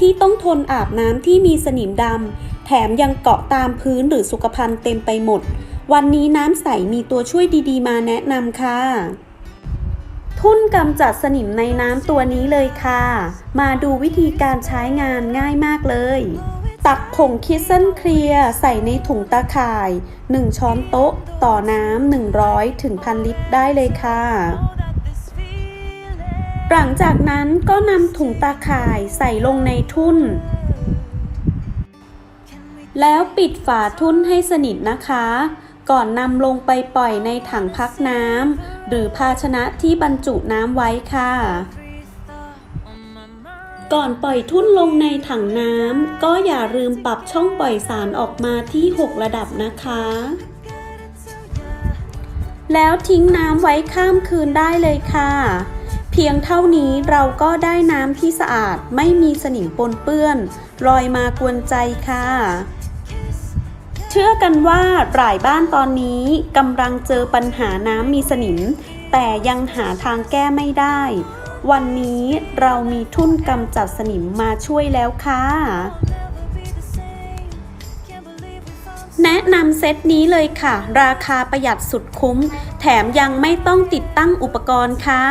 ที่ต้องทนอาบน้ำที่มีสนิมดำแถมยังเกาะตามพื้นหรือสุขภัณฑ์เต็มไปหมด วันนี้น้ำใสมีตัวช่วยดีๆ มาแนะนำค่ะ ทุ่นกำจัดสนิมในน้ำตัวนี้เลยค่ะ มาดูวิธีการใช้งานง่ายมากเลย ตักผงคิสเซนเคลียร์ใส่ในถุงตาข่าย 1 ช้อนโต๊ะ ต่อน้ำ100ถึงพันลิตรได้เลยค่ะ หลังจากนั้นก็นำถุงตาข่ายใส่ลงในทุ่น แล้วปิดฝาทุ่นให้สนิทนะคะ ก่อนนำลงไปปล่อยในถังพักน้ำหรือภาชนะที่บรรจุน้ำไว้ค่ะ ก่อนปล่อยทุ่นลงในถังน้ำก็อย่าลืมปรับช่องปล่อยสารออกมาที่ 6 ระดับนะคะแล้วทิ้งน้ำไว้ข้ามคืนได้เลยค่ะ พียงเท่านี้เราก็ได้น้ำที่สะอาดไม่มีสนิมปนเปื้อนลอยมากวนใจค่ะ เชื่อกันว่าหลายบ้านตอนนี้กำลังเจอปัญหาน้ำมีสนิม แต่ยังหาทางแก้ไม่ได้ วันนี้เรามีทุ่นกำจัดสนิมมาช่วยแล้วค่ะ แนะนำเซตนี้เลยค่ะ ราคาประหยัดสุดคุ้ม แถมยังไม่ต้องติดตั้งอุปกรณ์ค่ะ